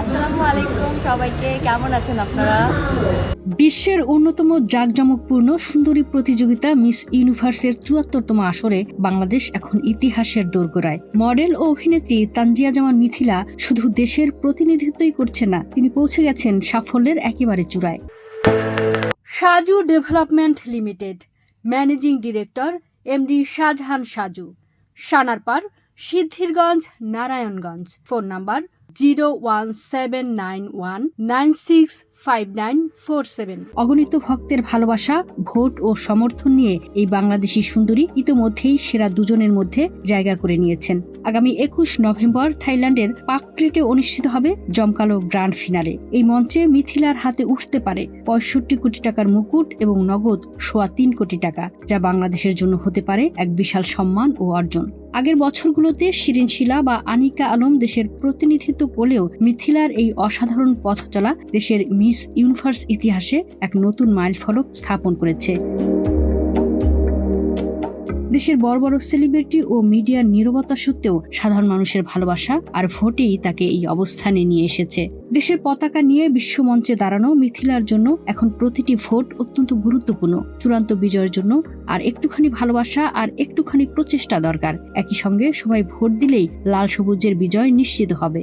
আসসালামু আলাইকুম, সবাইকে কেমন আছেন আপনারা? বিশ্বের অন্যতম জাঁকজমকপূর্ণ সুন্দরী প্রতিযোগিতা মিস ইউনিভার্সের চুয়াত্তরতম আসরে বাংলাদেশ এখন ইতিহাসের দোরগোড়ায়। মডেল ও অভিনেত্রী তানজিয়া জামান মিথিলা শুধু দেশের প্রতিনিধিত্বই করছে না, তিনি পৌঁছে গেছেন সাফল্যের একেবারে চূড়ায়। Saju development limited, managing director MD Shahjahan Saju. Sanarpar Siddhirganj, Narayanganj. Phone number zero one seven nine one nine six five nine four seven. অগণিত ভক্তের ভালোবাসা, ভোট ও সমর্থন নিয়ে এই বাংলাদেশি সুন্দরী ইতোমধ্যেই সেরা দুজনের মধ্যে জায়গা করে নিয়েছেন। আগামী একুশ নভেম্বর থাইল্যান্ডের পাকক্রেটে অনুষ্ঠিত হবে জমকালো গ্রান্ড ফিনালে। এই মঞ্চে মিথিলার হাতে উঠতে পারে পঁয়ষট্টি কোটি টাকার মুকুট এবং নগদ সোয়া তিন কোটি টাকা, যা বাংলাদেশের জন্য হতে পারে এক বিশাল সম্মান ও অর্জন। আগের বছরগুলোতে শিরিন শিলা বা আনিকা আলম দেশের প্রতিনিধিত্ব করলেও মিথিলার এই অসাধারণ পথ চলা দেশের মিস ইউনিভার্স ইতিহাসে এক নতুন মাইলফলক স্থাপন করেছে। দেশের বড় বড় সেলিব্রিটি ও মিডিয়ার নীরবতা সত্ত্বেও সাধারণ মানুষের ভালোবাসা আর ভোটেই তাকে এই অবস্থানে নিয়ে এসেছে। দেশের পতাকা নিয়ে বিশ্বমঞ্চে দাঁড়ানো মিথিলার জন্য এখন প্রতিটি ভোট অত্যন্ত গুরুত্বপূর্ণ। চূড়ান্ত বিজয়ের জন্য আর একটুখানি ভালোবাসা আর একটুখানি প্রচেষ্টা দরকার। একই সঙ্গে সবাই ভোট দিলেই লাল সবুজের বিজয় নিশ্চিত হবে।